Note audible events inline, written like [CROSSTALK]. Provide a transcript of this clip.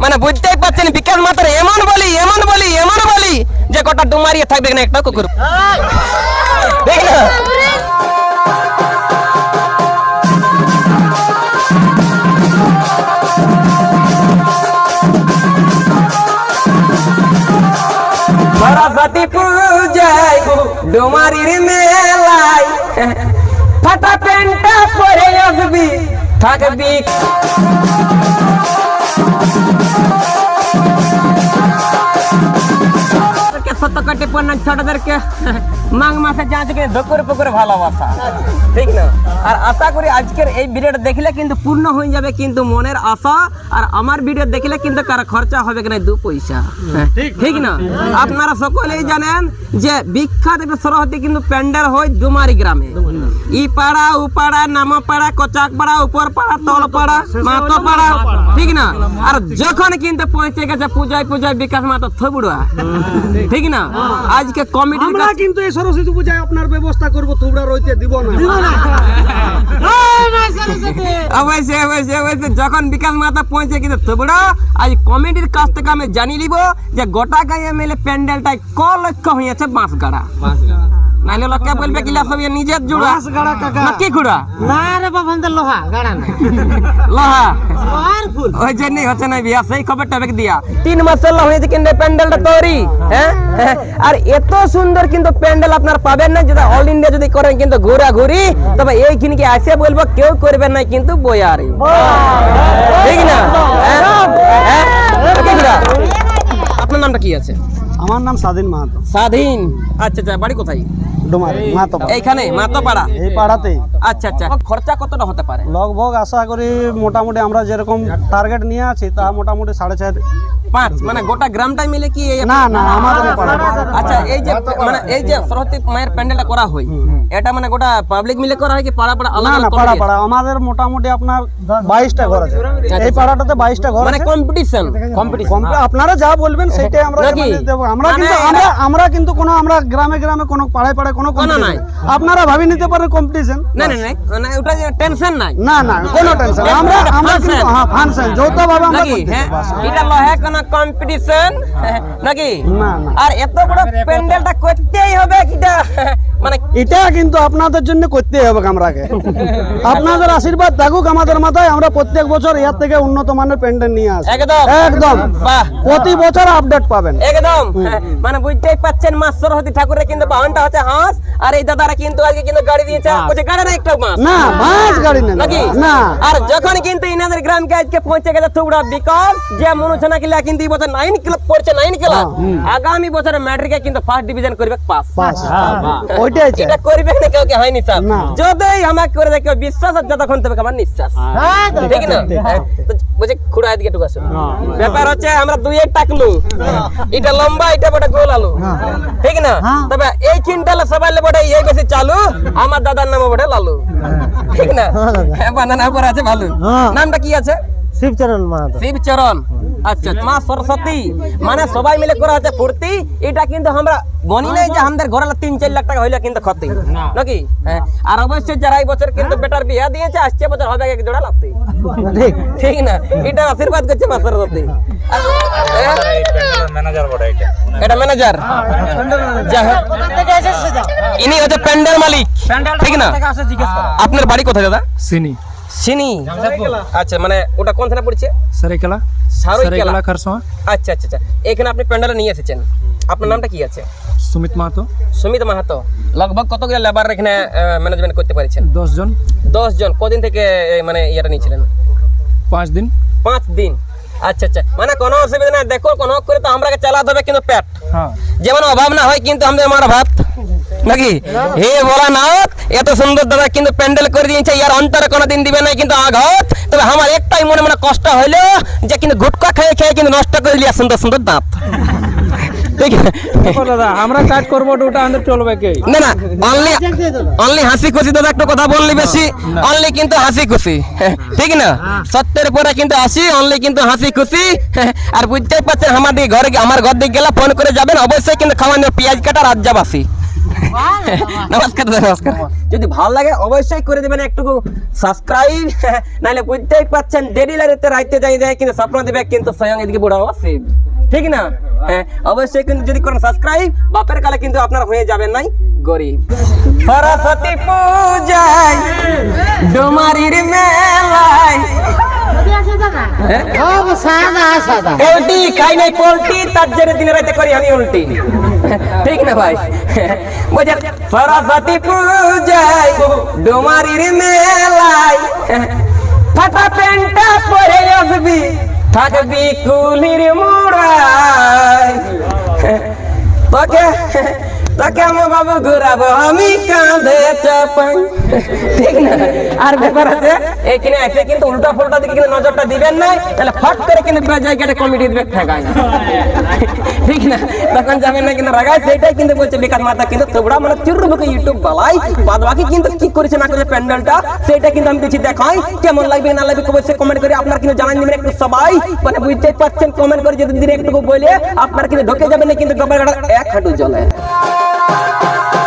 মানে বুঝতেই পারছেন বিকাশ মাত্র। এমন বলি এমন বলি এমন বলি যে গোটা ডুমারিয়ে থাকবে না। একটা কুকুর ডুমারির মেলায়, ফাটা প্যান্টটা পরে আসবি। থাকবি কাটে পড়না ছোটদেরকে মাঘ মাসে যা থেকে ধকুর পুকুর ভালোবাসা। ঠিক না? আর আশা করি আজকের এই ভিডিওটা দেখলে কিন্তু পূর্ণ হয়ে যাবে কিন্তু মনের আশা আর আমার ভিডিও দেখলে কিন্তু কার খরচা হবে কিনা দু পয়সা। ঠিক না? আপনারা সকলেই জানেন যে বিখ্যাত একটা সরহদি কিন্তু প্যান্ডেল হয় ডুমারি গ্রামে। ই পাড়া উ পাড়া নাম পাড়া কচাক পাড়া উপর পাড়া তল পাড়া মাতো পাড়া। ঠিক না? আর যখন কিন্তু পৌঁছে গেছে পূজায় পূজায় বিকাশ মাতো থবুড়া ঠিক না? আজকে কমিটি আমরা কিন্তু এই সরস্বতী পূজায় আপনার ব্যবস্থা করব তোমরা রইতে দিব না। অবশ্যই অবশ্যই অবশ্যই যখন বিকাশ মাতা পৌঁছে কিন্তু তোমরা আজ কমিটির কাছ থেকে আমি জানিয়ে নিব যে গোটা গায়ে মিলে প্যান্ডেলটাই ক লক্ষ হয়েছে বাঁশ গাড়া নাইলে লোকে বলবে কি এ নিজের জুড়া। গাড়া কাকা। না কি খুড়া না রে বাবা আমাদের লোহা গাড়া না। লোহা। লোহার ফুল। ওই জন্যই হচ্ছে না বিয়া সেই খবরটা বেক দিয়া। তিন মাসের হয়েছে কিন্তু প্যান্ডেলটা তৈরি হ্যাঁ? হ্যাঁ। আর এত সুন্দর কিন্তু প্যান্ডেল আপনার পাবেন না যদি অল ইন্ডিয়া যদি করেন কিন্তু ঘোরা ঘুরি তবে এইখানকে আসে বলব কেউ করবেন না কিন্তু বয়ারি। ঠিক না? হ্যাঁ? হ্যাঁ? আপনার নামটা কি আছে? আমার নাম স্বাধীন মাহাতো। স্বাধীন। আচ্ছা আচ্ছা বাড়ি কোথায়? এইখানে মাতোপাড়া এই পাড়াতেই। আচ্ছা আচ্ছা খরচা কতটা হতে পারে? লগভগ আশা করি মোটামুটি আমরা যেরকম টার্গেট নিয়ে আছি তা মোটামুটি সাড়ে চার পাঁচ মানে গোটা গ্রামটাই মিলে কি এই না না আমাদের আচ্ছা এই যে মানে এই যে সরস্বতী মায়ের প্যান্ডেলটা করা হয় এটা মানে গোটা পাবলিক মিলে করা হয় কি পাড়া পাড়া আলাদা না পাড়া পাড়া। আমাদের মোটামুটি আপনার বাইশটা ঘর আছে। এই পাড়াটাতে বাইশটা ঘর মানে কম্পিটিশন কম্পিটিশন আপনারা যা বলবেন সেটাই আমরা দেবো। আমরা মানে কিন্তু আমরা আমরা কিন্তু কোনো আমরা গ্রামে গ্রামে কোনো পাড়ায় পাড়ায় কোনো কোনো নাই। আপনারা ভাবি নিতে পারেন কম্পিটিশন না না না মানে ওটা টেনশন নাই। না না কোনো টেনশন আমরা আমরা কিন্তু হ্যাঁ ফাংশন যৌথভাবে আমরা নাকি হ্যাঁ এটা লহে কোন কম্পিটিশন নাকি না না। আর এত বড় প্যান্ডেলটা করতেই হবে কিটা? মানে এটা কিন্তু আপনাদের জন্য করতে হবে আমরাকে [LAUGHS] আপনাদের আশীর্বাদ থাকুক আমাদের মাথায়। আমরা প্রত্যেক বছর এর থেকে উন্নত মানের প্যান্ডেল নিয়ে আসি। একদম। একদম। প্রতি বছর আপডেট পাবেন। একদম। মানে বুঝতেই পাচ্ছেন মাছ সরস্বতী ঠাকুরের কিন্তু বাহনটা হচ্ছে হাঁস আর এই দাদারা কিন্তু আজকে কিন্তু গাড়ি দিয়েছে বলছে গাড়ি না একটা মাছ না বাস গাড়ি নেন নাকি? না। আর যখন কিন্তু ইনাদের গ্রামকে আজকে পৌঁছে গেছে থুবড়া বিকজ যে মনুছনা কিলা কিন্তু এই বছর নাইন ক্লাব পড়ছে নাইন ক্লাব আগামী বছরে ম্যাট্রিকে কিন্তু ফার্স্ট ডিভিশন করবে পাস বাস ওইটাই এটা করবে না কেউ কে হয়নি স্যার? না। আমাকে করে দেখো বিশ্বাস আর যতক্ষণ তবে আমার নিঃশ্বাস। ঠিক না? বলছে খুড়া এদিকে টুক আসো ব্যাপার হচ্ছে আমরা দুই এক টাকলু এটা লম্বা এটা বড় গোল আলু। ঠিক না? তবে এই সবাই বটে এই বেশি চালু আমার দাদার নাম বটে লালু। ঠিক না? হ্যাঁ বানানা উপর আছে ভালো। নামটা কি আছে? শিবচরণ মাহাতো শিবচরণ। আচ্ছা মা সরস্বতী মানে সবাই মিলে করা হচ্ছে ফুর্তি এটা কিন্তু আমরা গনি নাই যে আমাদের ঘরে তিন চার লাখ টাকা হইলে কিন্তু ক্ষতি। নাকি? হ্যাঁ। আর অবশ্যই যারা এই বছর কিন্তু বেটার বিয়া দিয়েছে আসছে বছর হবে এক জোড়া লাগতে ঠিক। ঠিক না? এটা আশীর্বাদ করছে মা সরস্বতী। হ্যাঁ? এটা ম্যানেজার ইনি হচ্ছে প্যান্ডেল মালিক। ঠিক না? আপনার বাড়ি কোথায় দাদা? সিনি। সিনি? আচ্ছা মানে ওটা কোন থানা পড়ছে? সরেকেলা। সারই কেলা। খরসোয়া আচ্ছা আচ্ছা আচ্ছা। এখানে আপনি প্যান্ডেল নিয়ে এসেছেন। আপনার নামটা কি আছে? সুমিত মাহাতো। সুমিত মাহাতো। লগভগ কতগুলো লেবার এখানে ম্যানেজমেন্ট করতে পারছেন? দশ জন দশ জন কদিন থেকে মানে ইয়েটা নিয়েছিলেন? পাঁচ দিন। পাঁচ দিন। আচ্ছা আচ্ছা। মানে কোনো অসুবিধা নাই। দেখো কোনো করে তো আমরাকে চালাতে হবে কিন্তু পেট। হ্যাঁ। যেমন অভাব না হয় কিন্তু আমাদের আমার ভাত। নাকি? হে বলা না এত সুন্দর দাদা কিন্তু প্যান্ডেল করে দিয়েছে ইয়ার অন্তরে কোনো দিন দিবে না কিন্তু আঘাত তবে আমার একটাই মনে মনে কষ্ট হইল যে কিন্তু গুটকা খেয়ে খেয়ে কিন্তু নষ্ট করে লিয়া সুন্দর সুন্দর দাঁত। আমরা কাজ করব ওটা আমাদের চলবে কে? না না অনলি অনলি হাসি খুশি দাদা একটু কথা বললি বেশি অনলি কিন্তু হাসি খুশি ঠিক না? সত্যের পরে কিন্তু হাসি অনলি কিন্তু হাসি খুশি আর বুঝতেই পারছেন আমাদের ঘরে আমার ঘর দিকে গেলে ফোন করে যাবেন অবশ্যই কিন্তু খাওয়ানো পেঁয়াজ কাটা রাজ্জাবাসী [LAUGHS] নমস্কার নমস্কার। যদি ভালো লাগে অবশ্যই করে দেবেন একটু সাবস্ক্রাইব নাহলে বুঝতেই পাচ্ছেন দেরি লাগে রাইতে যাই যায় কিন্তু স্বপ্ন দেবে কিন্তু স্বয়ং এদিকে বুড়া শিব ঠিক না? হ্যাঁ অবশ্যই কিন্তু যদি করেন সাবস্ক্রাইব বাপের কালে কিন্তু আপনার হয়ে যাবেন নাই গরিব। সরস্বতী পূজায় ডোমারির মেলায় পোল্টি খাই নাই পোল্টি তার জন্য দিনে রাতে করি আমি উল্টি। ঠিক না ভাই? বুঝে সরস্বতী পূজায় ডোমারির মেলায় ফাটা প্যান্টটা পরে আসবি থাকবি কুলির মোড়ায়। তোকে তোকে আমার বাবু ঘুরাবো আমি কাঁধে চাপাই ঠিক না আর ব্যাপার আছে এইখানে এসে কিন্তু উল্টা ফুলটা দিকে কিন্তু নজরটা দিবেন না তাহলে ফট করে কিন্তু পুরো জায়গাটা কমিটি দিবে ঠেকায় ঠিক না তখন যাবেন না কিন্তু রাগায় সেটাই কিন্তু বলছে বেকার মাথা কিন্তু তোমরা মানে চুরু বুকে ইউটিউব বালাই বাদ বাকি কিন্তু কি করেছে না করেছে প্যান্ডেলটা সেটা কিন্তু আমি দিচ্ছি দেখাই কেমন লাগবে না লাগবে অবশ্যই কমেন্ট করে আপনার কিন্তু জানান দিবেন একটু সবাই মানে বুঝতেই পাচ্ছেন কমেন্ট করে যদি দিন একটু বলে আপনার কিন্তু ঢোকে যাবেন না কিন্তু গবের এক হাঁটু জলে Thank you.